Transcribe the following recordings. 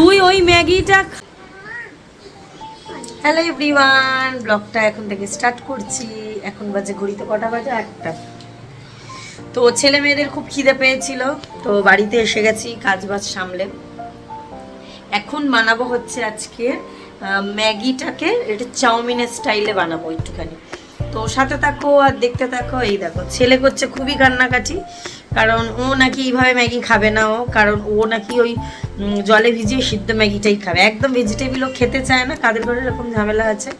তুই ওই ম্যাগিটা হ্যালো এভরিওয়ান ব্লগটা এখন থেকে স্টার্ট করছি। এখন বাজে ঘড়িতে কটা বাজে? আটটা। তো ছেলে মেয়েদের খুব খিদে পেয়েছিল, তো বাড়িতে এসে গেছি কাজ বাজ সামলে। এখন বানাবো হচ্ছে আজকে ম্যাগিটাকে এটা চাউমিনের স্টাইলে বানাবো একটুখানি। তো সাথে থাকো আর দেখতে থাকো, এই দেখো, ছেলে করছে খুবই কান্নাকাটি। কারণ ও নাকি এইভাবে ম্যাগি খাবে না ও, কারণ ও নাকি ওই জলে ভিজিয়ে সিদ্ধ ম্যাগিটাই খাবে। একদম ভেজিটেবলও খেতে চায় না কাদের ঘরে এরকম ঝামেলা আছে।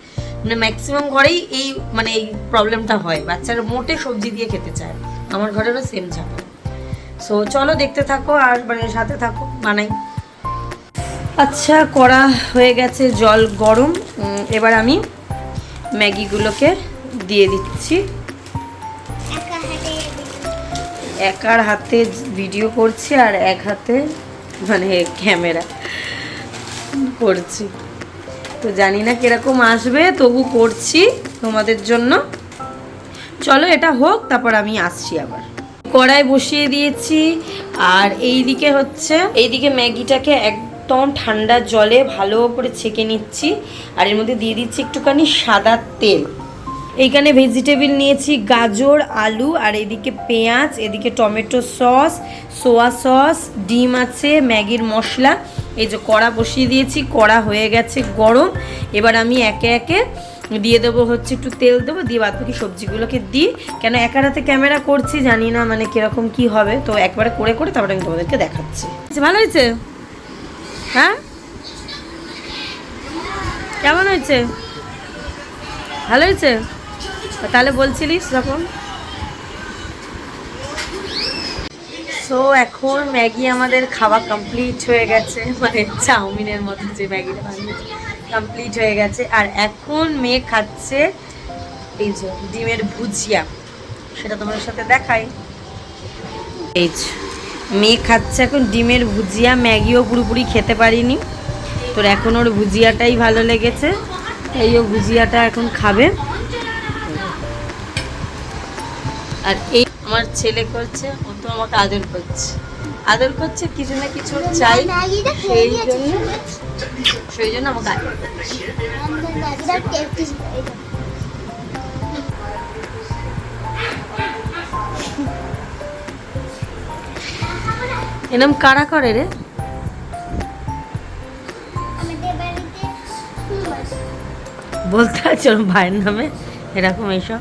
মানে ম্যাক্সিমাম ঘরেই এই মানে এই প্রবলেমটা হয়। বাচ্চারা মোটে সবজি দিয়ে খেতে চায়। আমার ঘরেরও সেম ঝামেলা। সো চলো দেখতে থাকো আর মানে সাথে থাকো, বানাই। আচ্ছা করা হয়ে গেছে জল গরম। এবার আমি ম্যাগিগুলোকে দিয়ে দিচ্ছি। একার হাতে ভিডিও করছি আর এক হাতে মানে ক্যামেরা করছি। তো জানি না কীরকম আসবে, তবু করছি তোমাদের জন্য। চলো এটা হোক, তারপর আমি আসছি আবার। কড়াই বসিয়ে দিয়েছি, আর এই দিকে হচ্ছে, এইদিকে ম্যাগিটাকে একদম ঠান্ডা জলে ভালো করে ছেঁকে নিচ্ছি, আর এর মধ্যে দিয়ে দিচ্ছি একটুখানি সাদা তেল। এইখানে ভেজিটেবিল নিয়েছি গাজর আলু আর এদিকে পেঁয়াজ এদিকে টমেটো সস সোয়া সস ডিম আছে ম্যাগির মশলা এই যে কড়া বসিয়ে দিয়েছি কড়া হয়ে গেছে গরম। এবার আমি একে একে দিয়ে দেবো হচ্ছে একটু তেল দেবো দিয়ে বাদ বাকি সবজিগুলোকে দিই। কেন একার হাতে ক্যামেরা করছি জানি না মানে কীরকম কি হবে তো একবারে করে করে তারপরে আমি তোমাদেরকে দেখাচ্ছি। আচ্ছা, ভালো হয়েছে? হ্যাঁ? কেমন হয়েছে? ভালো হয়েছে? তাহলে বলছিলিস যখন? সো এখন ম্যাগি আমাদের খাওয়া কমপ্লিট হয়ে গেছে। মানে চাউমিনের মতো যে ম্যাগিটা বানিয়েছে কমপ্লিট হয়ে গেছে। আর এখন মেয়ে খাচ্ছে এই যে ডিমের ভুজিয়া। সেটা তোমাদের সাথে দেখাই। এই মেয়ে খাচ্ছে এখন ডিমের ভুজিয়া। ম্যাগিও পুরোপুরি খেতে পারিনি। তোর এখন ওর ভুজিয়াটাই ভালো লেগেছে। এই ও ভুজিয়াটা এখন খাবে। আর এই আমার ছেলে করছে, ও তো আমাকে আদর করছে। আদর করছে, কিছু না কিছু চাই। সেই জন্য সেই জন্য আমাকে আদর। এরম কারা করে রে? বলতে ওর ভাইয়ের নামে? এরকম এইসব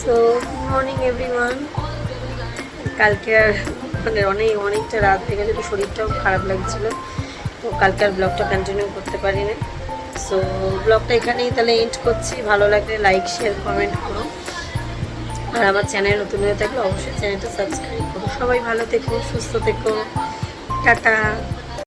সো মর্নিং এভরিওয়ান কালকে আর মানে অনেক, অনেকটা রাত হয়ে গেছে শরীরটাও খারাপ লাগছিল। তো কালকে আর ব্লগটা কন্টিনিউ করতে পারিনি। সো ব্লগটা এখানেই তাহলে এন্ড করছি। ভালো লাগলে লাইক শেয়ার কমেন্ট করো। আর আমার চ্যানেল নতুন হয়ে থাকলে অবশ্যই চ্যানেলটা সাবস্ক্রাইব করো। সবাই ভালো থেকো, সুস্থ থেকো। টাটা।